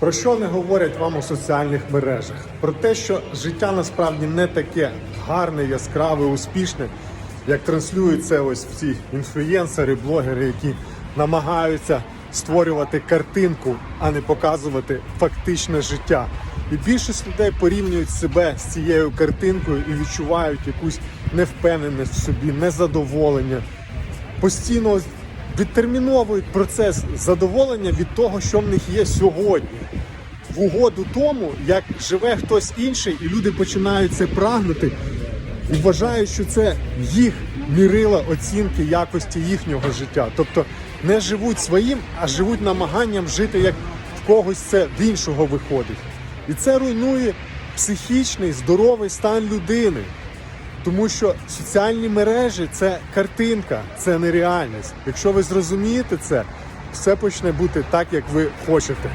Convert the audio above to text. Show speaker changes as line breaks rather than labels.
Про що не говорять вам у соціальних мережах? Про те, що життя насправді не таке гарне, яскраве, успішне, як транслюють це ось ці інфлюєнсери, блогери, які намагаються створювати картинку, а не показувати фактичне життя. І більшість людей порівнюють себе з цією картинкою і відчувають якусь невпевненість в собі, незадоволення, постійно відтерміновують процес задоволення від того, що в них є сьогодні. В угоду тому, як живе хтось інший, і люди починають це прагнути і вважають, що це їх мірила оцінки якості їхнього життя. Тобто не живуть своїм, а живуть намаганням жити як в когось це в іншого виходить. І це руйнує психічний здоровий стан людини. Тому що соціальні мережі це картинка, це не реальність. Якщо ви зрозумієте це, все почне бути так, як ви хочете.